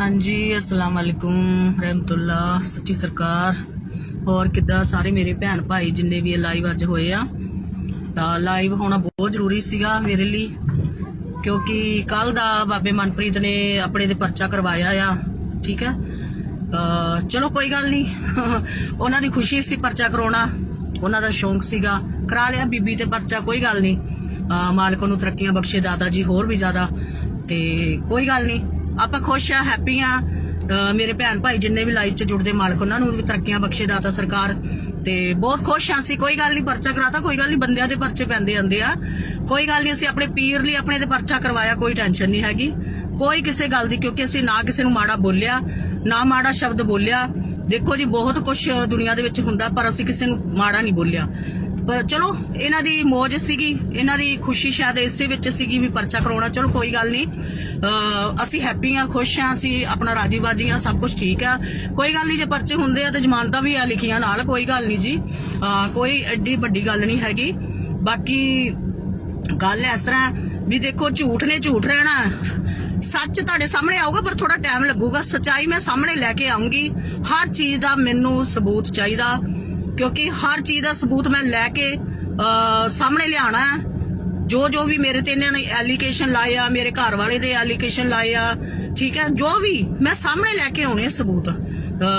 ਹਾਂਜੀ ਅਸਲਾਮ ਵਾਲੇਕੁਮ ਰਹਿਮਤੁल्ला ਸੱਚੀ ਸਰਕਾਰ। ਹੋਰ ਕਿੱਦਾਂ ਸਾਰੇ ਮੇਰੇ ਭੈਣ ਭਾਈ ਜਿੰਨੇ ਵੀ ਲਾਈਵ ਅੱਜ ਹੋਏ ਆ? ਤਾਂ ਲਾਈਵ ਹੋਣਾ ਬਹੁਤ ਜ਼ਰੂਰੀ ਸੀਗਾ ਮੇਰੇ ਲਈ, ਕਿਉਂਕਿ ਕੱਲ ਦਾ ਬਾਬੇ ਮਨਪ੍ਰੀਤ ਨੇ ਆਪਣੇ ਤੇ ਪਰਚਾ ਕਰਵਾਇਆ ਆ, ਠੀਕ ਹੈ? ਚਲੋ ਕੋਈ ਗੱਲ ਨਹੀਂ, ਉਹਨਾਂ ਦੀ ਖੁਸ਼ੀ ਸੀ ਪਰਚਾ ਕਰਾਉਣਾ, ਉਹਨਾਂ ਦਾ ਸ਼ੌਂਕ ਸੀਗਾ, ਕਰਾ ਲਿਆ ਬੀਬੀ ਤੇ ਪਰਚਾ, ਕੋਈ ਗੱਲ ਨਹੀਂ। ਮਾਲਕ ਨੂੰ ਤਰੱਕੀਆਂ ਬਖਸ਼ੇ, ਦਾਦਾ ਜੀ ਹੋਰ ਵੀ ਜ਼ਿਆਦਾ, ਤੇ ਕੋਈ ਗੱਲ ਨਹੀਂ। ਆਪਾਂ ਖੁਸ਼ ਆ ਹੈਪੀ ਆ। ਮੇਰੇ ਭੈਣ ਭਾਈ ਜਿੰਨੇ ਵੀ ਲਾਈਫ 'ਚ ਜੁੜਦੇ ਮਾਲਕ, ਉਹਨਾਂ ਨੂੰ ਵੀ ਤਰੱਕੀਆਂ ਬਖਸ਼ੇ ਦਾਤਾ ਸਰਕਾਰ। ਤੇ ਬਹੁਤ ਖੁਸ਼ ਆ ਅਸੀਂ, ਕੋਈ ਗੱਲ ਨਹੀਂ ਪਰਚਾ ਕਰਾਤਾ, ਕੋਈ ਗੱਲ ਨਹੀਂ ਬੰਦਿਆਂ ਦੇ ਪਰਚੇ ਪੈਂਦੇ ਜਾਂਦੇ ਆ। ਕੋਈ ਗੱਲ ਨਹੀਂ ਅਸੀਂ ਆਪਣੇ ਪੀਰ ਲਈ ਆਪਣੇ ਤੇ ਪਰਚਾ ਕਰਵਾਇਆ, ਕੋਈ ਟੈਨਸ਼ਨ ਨਹੀਂ ਹੈਗੀ। ਕੋਈ ਕਿਸੇ ਗੱਲ ਦੀ, ਕਿਉਂਕਿ ਅਸੀਂ ਨਾ ਕਿਸੇ ਨੂੰ ਮਾੜਾ ਬੋਲਿਆ, ਨਾ ਮਾੜਾ ਸ਼ਬਦ ਬੋਲਿਆ। ਦੇਖੋ ਜੀ, ਬਹੁਤ ਕੁਝ ਦੁਨੀਆ ਦੇ ਵਿੱਚ ਹੁੰਦਾ, ਪਰ ਅਸੀਂ ਕਿਸੇ ਨੂੰ ਮਾੜਾ ਨਹੀਂ ਬੋਲਿਆ। ਪਰ ਚਲੋ, ਇਹਨਾਂ ਦੀ ਮੌਜ ਸੀਗੀ, ਇਹਨਾਂ ਦੀ ਖੁਸ਼ੀ ਸ਼ਾਇਦ ਇਸੇ ਵਿੱਚ ਸੀਗੀ ਵੀ ਪਰਚਾ ਕਰਾਉਣਾ, ਚਲੋ ਕੋਈ ਗੱਲ ਨਹੀਂ। ਅਸੀਂ ਹੈਪੀ ਆ ਖੁਸ਼ ਆ ਅਸੀਂ ਆਪਣਾ ਰਾਜੀ ਬਾਜੀ ਆ ਸਭ ਕੁਝ ਠੀਕ ਆ। ਕੋਈ ਗੱਲ ਨਹੀਂ, ਜੇ ਪਰਚੇ ਹੁੰਦੇ ਆ ਤੇ ਜ਼ਮਾਨਤਾਂ ਵੀ ਆ ਲਿਖੀਆਂ ਨਾਲ, ਕੋਈ ਗੱਲ ਨਹੀਂ ਜੀ। ਕੋਈ ਐਡੀ ਵੱਡੀ ਗੱਲ ਨਹੀਂ ਹੈਗੀ। ਬਾਕੀ ਗੱਲ ਇਸ ਤਰ੍ਹਾਂ ਵੀ ਦੇਖੋ, ਝੂਠ ਨੇ ਝੂਠ ਰਹਿਣਾ। ਸੱਚ ਤੁਹਾਡੇ ਸਾਹਮਣੇ ਆਊਗਾ, ਪਰ ਥੋੜਾ ਟਾਈਮ ਲੱਗੂਗਾ। ਸਚਾਈ ਮੈਂ ਸਾਹਮਣੇ ਲੈ ਕੇ ਆਉਂਗੀ ਹਰ ਚੀਜ਼ ਦਾ ਮੈਨੂੰ ਸਬੂਤ ਚਾਹੀਦਾ। ਕਿਉਂਕਿ ਹਰ ਚੀਜ਼ ਦਾ ਸਬੂਤ ਮੈਂ ਲੈ ਕੇ ਅਹ, ਸਾਹਮਣੇ ਲਿਆਣਾ ਜੋ ਜੋ ਵੀ ਮੇਰੇ ਤੇ ਇਹਨਾਂ ਨੇ ਐਲੀਗੇਸ਼ਨ ਲਾਏ ਆ ਮੇਰੇ ਘਰ ਵਾਲੇ ਦੇ ਐਲੀਗੇਸ਼ਨ ਲਾਏ ਆ ਠੀਕ ਹੈ ਜੋ ਵੀ ਮੈਂ ਸਾਹਮਣੇ ਲੈ ਕੇ ਆਉਣੇ ਆ ਸਬੂਤ।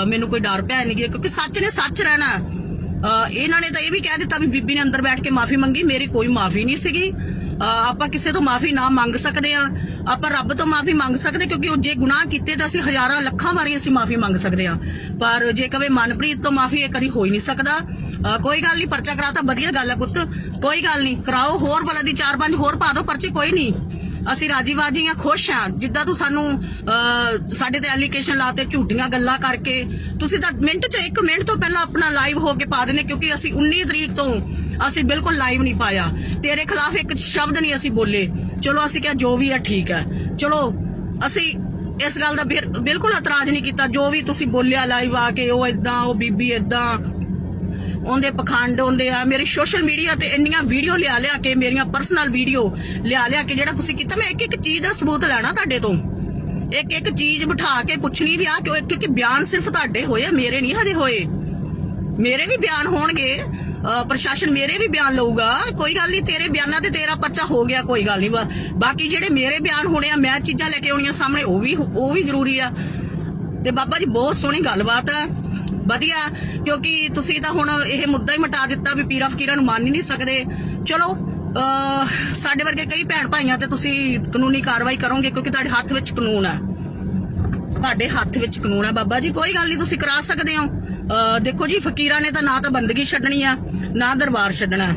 ਮੈਨੂੰ ਕੋਈ ਡਰ ਭੈ ਨਹੀਂ ਗਿਆ ਕਿਉਂਕਿ ਸੱਚ ਨੇ ਸੱਚ ਰਹਿਣਾ ਇਹਨਾਂ ਨੇ ਤਾਂ ਇਹ ਵੀ ਕਹਿ ਦਿੱਤਾ ਵੀ ਬੀਬੀ ਨੇ ਅੰਦਰ ਬੈਠ ਕੇ ਮਾਫੀ ਮੰਗੀ, ਮੇਰੀ ਕੋਈ ਮਾਫੀ ਨਹੀਂ ਸੀਗੀ। ਆਪਾਂ ਕਿਸੇ ਤੋਂ ਮਾਫੀ ਨਾ ਮੰਗ ਸਕਦੇ ਆ ਆਪਾਂ ਰੱਬ ਤੋਂ ਮਾਫੀ ਮੰਗ ਸਕਦੇ ਕਿਉਂਕਿ ਉਹ ਜੇ ਗੁਨਾਹ ਕੀਤੇ ਤਾਂ ਅਸੀਂ ਹਜ਼ਾਰਾਂ ਲੱਖਾਂ ਵਾਰੀ ਅਸੀਂ ਮਾਫੀ ਮੰਗ ਸਕਦੇ ਆ ਪਰ ਜੇ ਕਵੇ ਮਨਪ੍ਰੀਤ ਤੋਂ ਮਾਫੀ ਇਹ ਕਦੀ ਹੋ ਹੀ ਨਹੀਂ ਸਕਦਾ। ਕੋਈ ਗੱਲ ਨਹੀਂ, ਪਰਚਾ ਕਰਾਤਾ, ਵਧੀਆ ਗੱਲ ਆ ਪੁੱਤ। ਕੋਈ ਗੱਲ ਨਹੀਂ, ਕਰਾਓ, ਹੋਰ ਵਾਲਾ ਦੀ ਚਾਰ ਪੰਜ ਹੋਰ ਪਾ ਦਿਓ, ਪਰਚੇ ਕੋਈ ਨਹੀਂ। ਅਸੀਂ ਰਾਜੀ ਬਾਜੀ ਆ ਖੁਸ਼ ਆ। ਜਿੱਦਾਂ ਤੂੰ ਸਾਨੂੰ ਸਾਡੇ ਤੇ ਐਲੀਗੇਸ਼ਨ ਲਾਤੇ, ਝੂਠੀਆਂ ਗੱਲਾਂ ਕਰਕੇ। ਤੁਸੀਂ ਤਾਂ ਮਿੰਟ 'ਚ ਇੱਕ ਮਿੰਟ ਤੋਂ ਪਹਿਲਾਂ ਆਪਣਾ ਲਾਈਵ ਹੋ ਕੇ ਪਾ ਦਿੰਦੇ, ਕਿਉਂਕਿ ਅਸੀਂ 19 ਤਰੀਕ ਤੋਂ ਅਸੀਂ ਬਿਲਕੁਲ ਲਾਈਵ ਨਹੀਂ ਪਾਇਆ। ਤੇਰੇ ਖਿਲਾਫ ਇੱਕ ਸ਼ਬਦ ਨਹੀਂ ਅਸੀਂ ਬੋਲੇ। ਚਲੋ, ਅਸੀਂ ਕਿਹਾ ਜੋ ਵੀ ਹੈ ਠੀਕ ਹੈ ਚਲੋ, ਅਸੀਂ ਇਸ ਗੱਲ ਦਾ ਬਿਲਕੁਲ ਇਤਰਾਜ਼ ਨਹੀਂ ਕੀਤਾ। ਜੋ ਵੀ ਤੁਸੀਂ ਬੋਲਿਆ ਲਾਈਵ ਆ ਕੇ, ਉਹ ਇਦਾਂ ਉਹ ਬੀਬੀ ਇਦਾਂ ਉਹਦੇ ਪਖੰਡ ਹੁੰਦੇ ਆ। ਮੇਰੇ ਸੋਸ਼ਲ ਮੀਡੀਆ ਤੇ ਇੰਨੀਆਂ ਵੀਡੀਓ ਲਿਆ ਲਿਆ ਕੇ, ਮੇਰੀਆਂ ਪਰਸਨਲ ਵੀਡੀਓ ਲਿਆ ਲਿਆ ਕੇ, ਜਿਹੜਾ ਤੁਸੀਂ ਕੀਤਾ, ਮੈਂ ਇੱਕ ਇੱਕ ਚੀਜ਼ ਦਾ ਸਬੂਤ ਲੈਣਾ ਤੁਹਾਡੇ ਤੋਂ। ਇੱਕ ਇੱਕ ਚੀਜ਼ ਬਿਠਾ ਕੇ ਪੁੱਛਣੀ ਵੀ ਆ, ਕਿਉਂ ਕਿਉਂਕਿ ਬਿਆਨ ਸਿਰਫ ਤੁਹਾਡੇ ਹੋਏ ਆ, ਮੇਰੇ ਨਹੀਂ ਹਜੇ ਹੋਏ। ਮੇਰੇ ਵੀ ਬਿਆਨ ਹੋਣਗੇ ਪ੍ਰਸ਼ਾਸਨ ਮੇਰੇ ਵੀ ਬਿਆਨ ਲਊਗਾ। ਕੋਈ ਗੱਲ ਨਹੀਂ, ਤੇਰੇ ਬਿਆਨਾਂ ਤੇ ਤੇਰਾ ਪਰਚਾ ਹੋ ਗਿਆ, ਕੋਈ ਗੱਲ ਨਹੀਂ। ਬਾਕੀ ਜਿਹੜੇ ਮੇਰੇ ਬਿਆਨ ਹੋਣੇ ਆ, ਮੈਂ ਚੀਜ਼ਾਂ ਲੈ ਕੇ ਆਉਣੀਆਂ ਸਾਹਮਣੇ, ਉਹ ਵੀ ਉਹ ਵੀ ਜ਼ਰੂਰੀ ਆ। ਤੇ ਬਾਬਾ ਜੀ, ਬਹੁਤ ਸੋਹਣੀ ਗੱਲਬਾਤ ਆ। ਵਧੀਆ ਕਿਉਂਕਿ ਤੁਸੀਂ ਤਾਂ ਹੁਣ ਇਹ ਮੁੱਦਾ ਹੀ ਮਿਟਾ ਦਿੱਤਾ ਵੀ ਪੀਰਾ ਫਕੀਰਾਂ ਨੂੰ ਮੰਨ ਹੀ ਨਹੀਂ ਸਕਦੇ। ਚਲੋ ਅਹ, ਸਾਡੇ ਵਰਗੇ ਕਈ ਭੈਣ ਭਾਈਆਂ ਤੇ ਤੁਸੀਂ ਕਾਨੂੰਨੀ ਕਾਰਵਾਈ ਕਰੋਗੇ ਕਿਉਂਕਿ ਤੁਹਾਡੇ ਹੱਥ ਵਿੱਚ ਕਾਨੂੰਨ ਹੈ ਤੁਹਾਡੇ ਹੱਥ ਵਿੱਚ ਕਾਨੂੰਨ ਹੈ ਬਾਬਾ ਜੀ ਕੋਈ ਗੱਲ ਨਹੀਂ ਤੁਸੀਂ ਕਰਾ ਸਕਦੇ ਹੋ। ਅਹ, ਦੇਖੋ ਜੀ ਫਕੀਰਾਂ ਨੇ ਤਾਂ ਨਾ ਤਾਂ ਬੰਦਗੀ ਛੱਡਣੀ ਆ ਨਾ ਦਰਬਾਰ ਛੱਡਣਾ।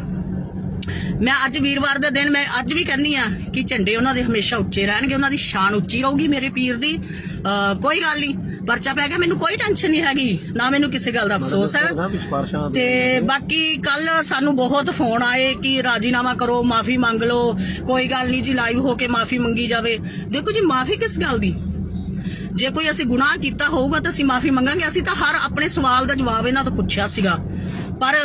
ਮੈਂ ਅੱਜ ਵੀਰਵਾਰ ਦੇ ਦਿਨ ਮੈਂ ਅੱਜ ਵੀ ਕਹਿੰਦੀ ਆ ਕਿ ਝੰਡੇ ਉਹਨਾਂ ਦੇ ਹਮੇਸ਼ਾ ਉੱਚੇ ਰਹਿਣਗੇ ਉਹਨਾਂ ਦੀ ਸ਼ਾਨ ਉੱਚੀ ਰਹੂਗੀ ਮੇਰੇ ਪੀਰ ਦੀ। ਅਹ ਕੋਈ ਗੱਲ ਨਹੀਂ। ਪਰਚਾ ਪੈ ਗਿਆ ਮੈਨੂੰ ਕੋਈ ਟੈਨਸ਼ਨ ਨਹੀਂ ਹੈਗੀ ਨਾ ਮੈਨੂੰ ਕਿਸੇ ਗੱਲ ਦਾ ਅਫਸੋਸ ਹੈ। ਤੇ ਬਾਕੀ ਕੱਲ ਸਾਨੂੰ ਬਹੁਤ ਫੋਨ ਆਏ ਕਿ ਰਾਜੀਨਾਮਾ ਕਰੋ ਮਾਫੀ ਮੰਗ ਲਓ ਕੋਈ ਗੱਲ ਨਹੀਂ ਜੀ ਲਾਈਵ ਹੋ ਕੇ ਮਾਫੀ ਮੰਗੀ ਜਾਵੇ। ਦੇਖੋ ਜੀ ਮਾਫੀ ਕਿਸ ਗੱਲ ਦੀ? ਜੇ ਕੋਈ ਅਸੀਂ ਗੁਨਾਹ ਕੀਤਾ ਹੋਊਗਾ ਤਾਂ ਅਸੀਂ ਮਾਫੀ ਮੰਗਾਂਗੇ। ਅਸੀਂ ਤਾਂ ਹਰ ਆਪਣੇ ਸਵਾਲ ਦਾ ਜਵਾਬ ਇਹਨਾਂ ਤੋਂ ਪੁੱਛਿਆ ਸੀਗਾ। ਪਰ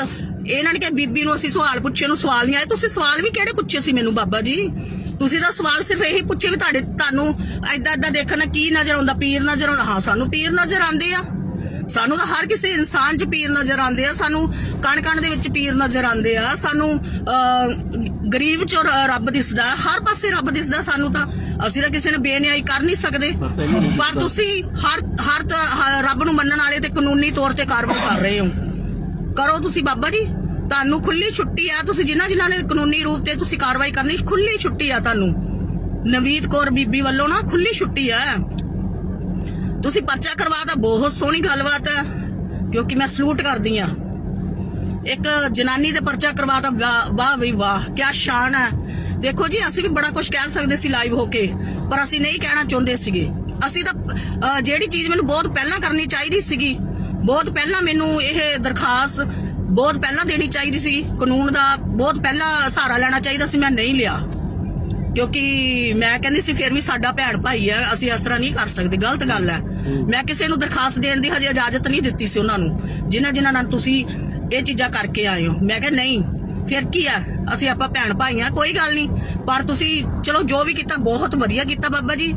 ਇਹਨਾਂ ਨੇ ਕਿ ਬੀਬੀ ਨੂੰ ਅਸੀਂ ਸਵਾਲ ਪੁੱਛੇ ਨੂੰ ਸਵਾਲ ਨਹੀਂ ਆਏ ਤੁਸੀਂ ਸਵਾਲ ਵੀ ਕਿਹੜੇ ਪੁੱਛੇ ਸੀ ਮੈਨੂੰ ਬਾਬਾ ਜੀ? ਤੁਸੀਂ ਤਾਂ ਸਵਾਲ ਸਿਰਫ ਇਹੀ ਪੁੱਛੇ ਵੀ ਤੁਹਾਡੇ ਤੁਹਾਨੂੰ ਐਦਾਂ ਐਦਾਂ ਦੇਖਣ ਨਾਲ ਕੀ ਨਜ਼ਰ ਆਉਂਦਾ ਪੀਰ ਨਜ਼ਰ ਆਉਂਦਾ। ਹਾਂ ਸਾਨੂੰ ਪੀਰ ਨਜ਼ਰ ਆਉਂਦੇ ਆ। ਸਾਨੂੰ ਤਾਂ ਹਰ ਕਿਸੇ ਇਨਸਾਨ 'ਚ ਪੀਰ ਨਜ਼ਰ ਆਉਂਦੇ ਆ। ਸਾਨੂੰ ਕਣ ਕਣ ਦੇ ਵਿੱਚ ਪੀਰ ਨਜ਼ਰ ਆਉਂਦੇ ਆ। ਸਾਨੂੰ ਗਰੀਬ 'ਚ ਰੱਬ ਦਿਸਦਾ ਹਰ ਪਾਸੇ ਰੱਬ ਦਿਸਦਾ ਸਾਨੂੰ ਤਾਂ ਅਸੀਂ ਤਾਂ ਕਿਸੇ ਨੇ ਬੇਨਿਆਈ ਕਰ ਨਹੀਂ ਸਕਦੇ। ਪਰ ਤੁਸੀਂ ਹਰ ਹਰ ਰੱਬ ਨੂੰ ਮੰਨਣ ਵਾਲੇ ਤੇ ਕਾਨੂੰਨੀ ਤੌਰ ਤੇ ਕਾਰਵਾਈ ਕਰ ਰਹੇ ਹੋ। ਕਰੋ ਤੁਸੀਂ ਬਾਬਾ ਜੀ। ਤੁਹਾਨੂੰ ਖੁੱਲੀ ਛੁੱਟੀ ਆ, ਤੁਸੀਂ ਜਿਨ੍ਹਾਂ ਜਿਨ੍ਹਾਂ ਨੇ ਕਾਨੂੰਨੀ ਰੂਪ ਤੇ ਤੁਸੀਂ ਕਾਰਵਾਈ ਕਰਨੀ, ਖੁੱਲੀ ਛੁੱਟੀ ਆ ਤੁਹਾਨੂੰ। ਨਵੀਤ ਕੌਰ ਬੀਬੀ ਵੱਲੋਂ ਨਾ ਖੁੱਲੀ ਛੁੱਟੀ ਆ। ਤੁਸੀਂ ਪਰਚਾ ਕਰਵਾਤਾ ਬਹੁਤ ਸੋਹਣੀ ਗੱਲਬਾਤ ਹੈ ਕਿਉਂਕਿ ਮੈਂ ਸਲੂਟ ਕਰਦੀ ਆ। ਇੱਕ ਜਨਾਨੀ ਦੇ ਪਰਚਾ ਕਰਵਾਤਾ ਵਾਹ- ਵਾਹ ਵੀ ਵਾਹ ਕੀ ਸ਼ਾਨ ਹੈ ਦੇਖੋ ਜੀ, ਅਸੀਂ ਵੀ ਬੜਾ ਕੁਝ ਕਹਿ ਸਕਦੇ ਸੀ ਲਾਈਵ ਹੋ ਕੇ, ਪਰ ਅਸੀਂ ਨਹੀਂ ਕਹਿਣਾ ਚਾਹੁੰਦੇ ਸੀਗੇ। ਅਸੀਂ ਤਾਂ ਜਿਹੜੀ ਚੀਜ਼ ਮੈਨੂੰ ਬਹੁਤ ਪਹਿਲਾਂ ਕਰਨੀ ਚਾਹੀਦੀ ਸੀਗੀ ਬਹੁਤ ਪਹਿਲਾਂ ਮੈਨੂੰ ਇਹ ਦਰਖਾਸਤ ਬਹੁਤ ਪਹਿਲਾਂ ਦੇਣੀ ਚਾਹੀਦੀ ਸੀ ਕਾਨੂੰਨ ਦਾ ਬਹੁਤ ਪਹਿਲਾਂ ਸਹਾਰਾ ਲੈਣਾ ਚਾਹੀਦਾ ਸੀ ਮੈਂ ਨਹੀਂ ਲਿਆ। ਕਿਉਂਕਿ ਮੈਂ ਕਹਿੰਦੀ ਸੀ ਫਿਰ ਵੀ ਸਾਡਾ ਭੈਣ ਭਾਈ ਹੈ ਅਸੀਂ ਇਸ ਤਰ੍ਹਾਂ ਨਹੀਂ ਕਰ ਸਕਦੇ ਗਲਤ ਗੱਲ ਹੈ ਮੈਂ ਕਿਸੇ ਨੂੰ ਦਰਖਾਸਤ ਦੇਣ ਦੀ ਹਜੇ ਇਜਾਜ਼ਤ ਨਹੀਂ ਦਿੱਤੀ ਸੀ ਉਹਨਾਂ ਨੂੰ। ਜਿਨ੍ਹਾਂ ਜਿਨ੍ਹਾਂ ਨਾਲ ਤੁਸੀਂ ਇਹ ਚੀਜ਼ਾਂ ਕਰਕੇ ਆਏ ਹੋ। ਮੈਂ ਕਿਹਾ ਨਹੀਂ ਫਿਰ ਕੀ ਆ? ਅਸੀਂ ਆਪਾਂ ਭੈਣ ਭਾਈ ਆ ਕੋਈ ਗੱਲ ਨਹੀਂ। ਪਰ ਤੁਸੀਂ ਚਲੋ ਜੋ ਵੀ ਕੀਤਾ ਬਹੁਤ ਵਧੀਆ ਕੀਤਾ ਬਾਬਾ ਜੀ?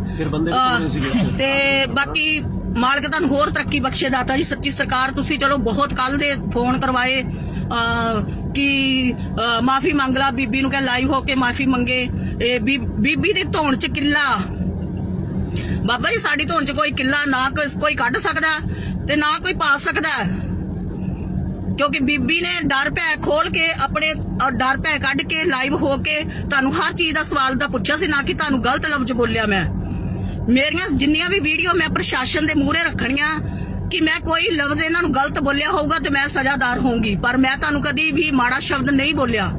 ਤੇ ਬਾਕੀ ਮਾਲਕ ਤੁਹਾਨੂੰ ਹੋਰ ਤਰੱਕੀ ਬਖਸ਼ੇ, ਦਾਤਾ ਜੀ, ਸੱਚੀ ਸਰਕਾਰ ਤੁਸੀਂ ਚਲੋ ਬਹੁਤ ਕੱਲ ਦੇ ਫੋਨ ਕਰਵਾਏ ਕਿ ਮਾਫੀ ਮੰਗ ਲਾ, ਬੀਬੀ ਨੂੰ ਕਹ ਲਾਈਵ ਹੋ ਕੇ ਮਾਫੀ ਮੰਗੇ, ਇਹ ਬੀਬੀ ਦੀ ਧੌਣ ਚ ਕਿੱਲਾ। ਬਾਬਾ ਜੀ, ਸਾਡੀ ਧੌਣ ਚ ਕੋਈ ਕਿੱਲਾ ਨਾ ਕੋਈ- ਕੱਢ ਸਕਦਾ ਤੇ ਨਾ ਕੋਈ ਪਾ ਸਕਦਾ। ਕਿਉਂਕਿ ਬੀਬੀ ਨੇ ਡਰ ਭੈ ਖੋਲ ਕੇ ਆਪਣੇ ਡਰ ਭੈ ਕੱਢ ਕੇ ਲਾਈਵ ਹੋ ਕੇ ਤੁਹਾਨੂੰ ਹਰ ਚੀਜ਼ ਦਾ ਸਵਾਲ ਦਾ ਪੁੱਛਿਆ ਸੀ, ਨਾ ਕਿ ਤੁਹਾਨੂੰ ਗਲਤ ਲਫ਼ਜ਼ ਬੋਲਿਆ ਮੈਂ। ਮੇਰੀਆਂ ਜਿੰਨੀਆਂ ਵੀ ਵੀਡੀਓ ਮੈਂ ਪ੍ਰਸ਼ਾਸਨ ਦੇ ਮੂਹਰੇ ਰੱਖਣੀਆਂ ਕਿ ਮੈਂ ਕੋਈ ਲਫ਼ਜ਼ ਇਹਨਾਂ ਨੂੰ ਗਲਤ ਬੋਲਿਆ ਹੋਊਗਾ ਤੇ ਮੈਂ ਸਜ਼ਾਦਾਰ ਹੋਊਂਗੀ। ਪਰ ਮੈਂ ਤੁਹਾਨੂੰ ਕਦੀ ਵੀ ਮਾੜਾ ਸ਼ਬਦ ਨਹੀਂ ਬੋਲਿਆ।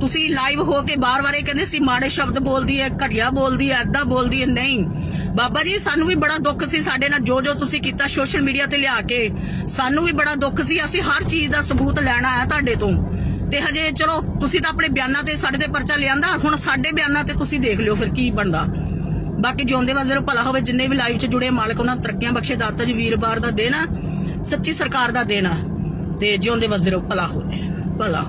ਤੁਸੀਂ ਲਾਈਵ ਹੋ ਕੇ ਬਾਰ-ਬਾਰ ਇਹ ਕਹਿੰਦੇ ਸੀ, ਮਾੜੇ ਸ਼ਬਦ ਬੋਲਦੀ ਹੈ, ਘਟੀਆ ਬੋਲਦੀ ਹੈ ਐਦਾਂ ਬੋਲਦੀ ਹੈ। ਨਹੀਂ। ਬਾਬਾ ਜੀ, ਸਾਨੂੰ ਵੀ ਬੜਾ ਦੁੱਖ ਸੀ ਸਾਡੇ ਨਾਲ ਜੋ ਜੋ ਤੁਸੀਂ ਕੀਤਾ ਸੋਸ਼ਲ ਮੀਡੀਆ ਤੇ ਲਿਆ ਕੇ। ਸਾਨੂੰ ਵੀ ਬੜਾ ਦੁੱਖ ਸੀ। ਅਸੀਂ ਹਰ ਚੀਜ਼ ਦਾ ਸਬੂਤ ਲੈਣਾ ਹੈ ਤੁਹਾਡੇ ਤੋਂ। ਤੇ ਹਜੇ ਚਲੋ, ਤੁਸੀਂ ਤਾਂ ਆਪਣੇ ਬਿਆਨਾਂ ਤੇ ਸਾਡੇ ਤੇ ਪਰਚਾ ਲਿਆਂਦਾ। ਹੁਣ ਸਾਡੇ ਬਿਆਨਾਂ ਤੇ ਤੁਸੀਂ ਦੇਖ ਲਿਓ ਫਿਰ ਕੀ ਬਣਦਾ। ਬਾਕੀ ਜਿਉਂਦੇ ਵਜ਼ਰ ਭਲਾ ਹੋਵੇ, ਜਿੰਨੇ ਵੀ ਲਾਈਵ 'ਚ ਜੁੜੇ ਮਾਲਕ, ਉਹਨਾਂ ਨੂੰ ਤਰੱਕੀਆਂ ਬਖਸ਼ੇ ਦਾਤਾ ਜੀ ਵੀਰਵਾਰ ਦਾ ਦਿਨ ਆ, ਸੱਚੀ ਸਰਕਾਰ ਦਾ ਦਿਨ ਆ। ਤੇ ਜਿਉਂਦੇ ਵਜ਼ਰ ਭਲਾ ਹੋਵੇ, ਭਲਾ